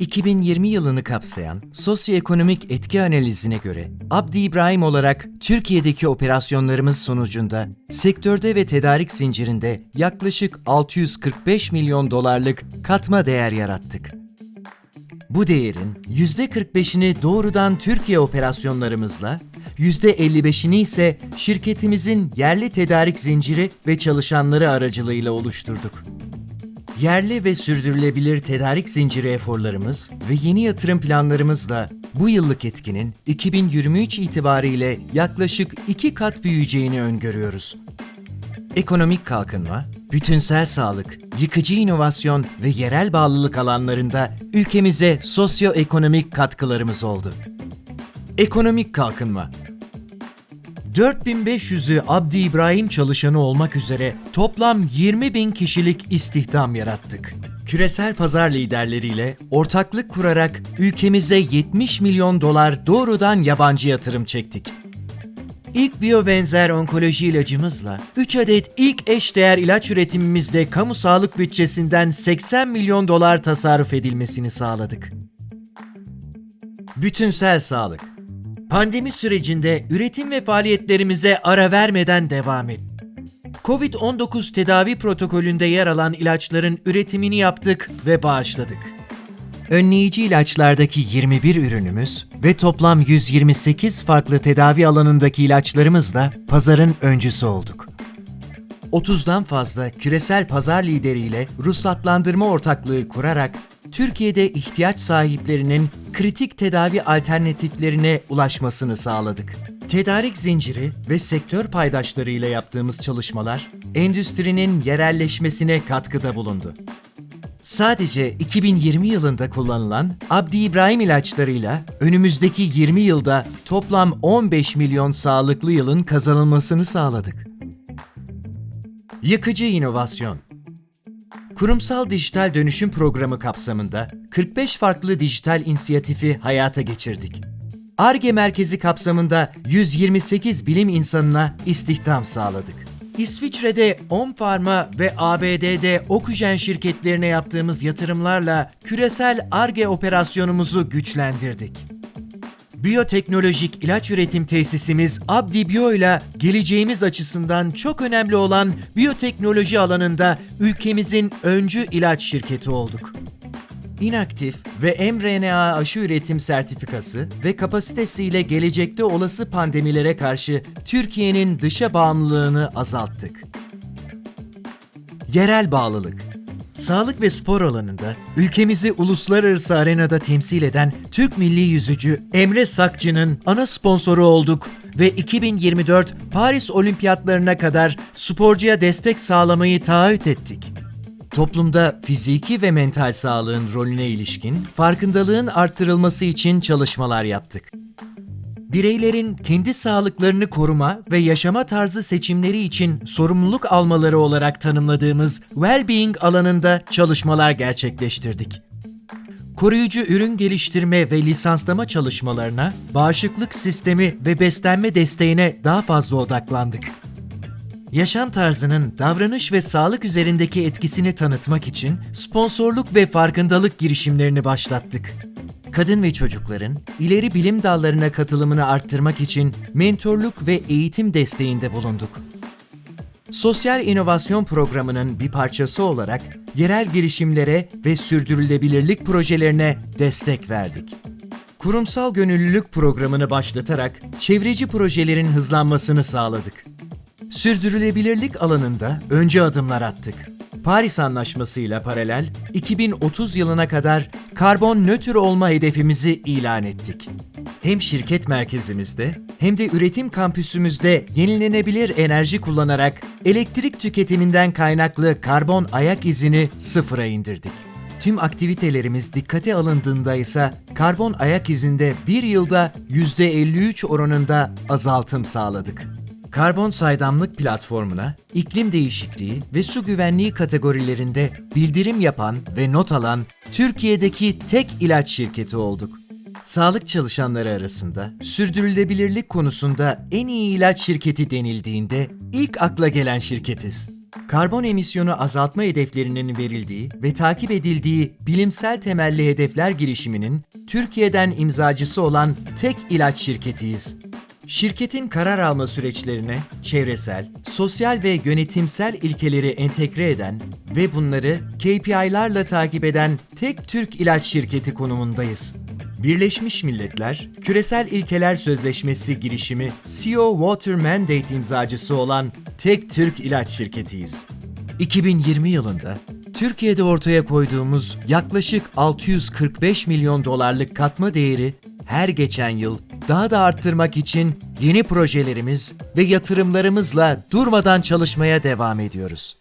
2020 yılını kapsayan sosyoekonomik etki analizine göre Abdi İbrahim olarak Türkiye'deki operasyonlarımız sonucunda sektörde ve tedarik zincirinde yaklaşık 645 milyon dolarlık katma değer yarattık. Bu değerin %45'ini doğrudan Türkiye operasyonlarımızla, %55'ini ise şirketimizin yerli tedarik zinciri ve çalışanları aracılığıyla oluşturduk. Yerli ve sürdürülebilir tedarik zinciri eforlarımız ve yeni yatırım planlarımızla bu yıllık etkinin 2023 itibariyle yaklaşık iki kat büyüyeceğini öngörüyoruz. Ekonomik kalkınma, bütünsel sağlık, yıkıcı inovasyon ve yerel bağlılık alanlarında ülkemize sosyoekonomik katkılarımız oldu. Ekonomik kalkınma 4500'ü Abdi İbrahim çalışanı olmak üzere toplam 20 bin kişilik istihdam yarattık. Küresel pazar liderleriyle ortaklık kurarak ülkemize 70 milyon dolar doğrudan yabancı yatırım çektik. İlk biyobenzer onkoloji ilacımızla 3 adet ilk eşdeğer ilaç üretimimizde kamu sağlık bütçesinden 80 milyon dolar tasarruf edilmesini sağladık. Bütünsel sağlık Pandemi sürecinde üretim ve faaliyetlerimize ara vermeden devam et. Covid-19 tedavi protokolünde yer alan ilaçların üretimini yaptık ve bağışladık. Önleyici ilaçlardaki 21 ürünümüz ve toplam 128 farklı tedavi alanındaki ilaçlarımızla pazarın öncüsü olduk. 30'dan fazla küresel pazar lideriyle ruhsatlandırma ortaklığı kurarak Türkiye'de ihtiyaç sahiplerinin kritik tedavi alternatiflerine ulaşmasını sağladık. Tedarik zinciri ve sektör paydaşlarıyla yaptığımız çalışmalar endüstrinin yerelleşmesine katkıda bulundu. Sadece 2020 yılında kullanılan Abdi İbrahim ilaçlarıyla önümüzdeki 20 yılda toplam 15 milyon sağlıklı yılın kazanılmasını sağladık. Yıkıcı inovasyon Kurumsal Dijital Dönüşüm Programı kapsamında 45 farklı dijital inisiyatifi hayata geçirdik. ARGE merkezi kapsamında 128 bilim insanına istihdam sağladık. İsviçre'de On Pharma ve ABD'de Okujen şirketlerine yaptığımız yatırımlarla küresel ARGE operasyonumuzu güçlendirdik. Biyoteknolojik ilaç üretim tesisimiz Abdi Bio ile geleceğimiz açısından çok önemli olan biyoteknoloji alanında ülkemizin öncü ilaç şirketi olduk. İnaktif ve mRNA aşı üretim sertifikası ve kapasitesiyle gelecekte olası pandemilere karşı Türkiye'nin dışa bağımlılığını azalttık. Yerel bağlılık Sağlık ve spor alanında ülkemizi uluslararası arenada temsil eden Türk milli yüzücü Emre Sakçı'nın ana sponsoru olduk ve 2024 Paris Olimpiyatlarına kadar sporcuya destek sağlamayı taahhüt ettik. Toplumda fiziki ve mental sağlığın rolüne ilişkin farkındalığın arttırılması için çalışmalar yaptık bireylerin kendi sağlıklarını koruma ve yaşama tarzı seçimleri için sorumluluk almaları olarak tanımladığımız well-being alanında çalışmalar gerçekleştirdik. Koruyucu ürün geliştirme ve lisanslama çalışmalarına, bağışıklık sistemi ve beslenme desteğine daha fazla odaklandık. Yaşam tarzının davranış ve sağlık üzerindeki etkisini tanıtmak için sponsorluk ve farkındalık girişimlerini başlattık kadın ve çocukların ileri bilim dallarına katılımını arttırmak için mentorluk ve eğitim desteğinde bulunduk. Sosyal İnovasyon Programı'nın bir parçası olarak yerel girişimlere ve sürdürülebilirlik projelerine destek verdik. Kurumsal Gönüllülük Programı'nı başlatarak çevreci projelerin hızlanmasını sağladık. Sürdürülebilirlik alanında önce adımlar attık Paris Anlaşması ile paralel 2030 yılına kadar karbon nötr olma hedefimizi ilan ettik. Hem şirket merkezimizde hem de üretim kampüsümüzde yenilenebilir enerji kullanarak elektrik tüketiminden kaynaklı karbon ayak izini sıfıra indirdik. Tüm aktivitelerimiz dikkate alındığında ise karbon ayak izinde bir yılda %53 oranında azaltım sağladık. Karbon saydamlık platformuna iklim değişikliği ve su güvenliği kategorilerinde bildirim yapan ve not alan Türkiye'deki tek ilaç şirketi olduk. Sağlık çalışanları arasında sürdürülebilirlik konusunda en iyi ilaç şirketi denildiğinde ilk akla gelen şirketiz. karbon emisyonu azaltma hedeflerinin verildiği ve takip edildiği bilimsel temelli hedefler girişiminin Türkiye'den imzacısı olan tek ilaç şirketiyiz. Şirketin karar alma süreçlerine çevresel, sosyal ve yönetimsel ilkeleri entegre eden ve bunları KPI'larla takip eden tek Türk ilaç şirketi konumundayız. Birleşmiş Milletler, Küresel İlkeler Sözleşmesi girişimi CO Water Mandate imzacısı olan tek Türk ilaç şirketiyiz. 2020 yılında Türkiye'de ortaya koyduğumuz yaklaşık 645 milyon dolarlık katma değeri her geçen yıl daha da arttırmak için yeni projelerimiz ve yatırımlarımızla durmadan çalışmaya devam ediyoruz.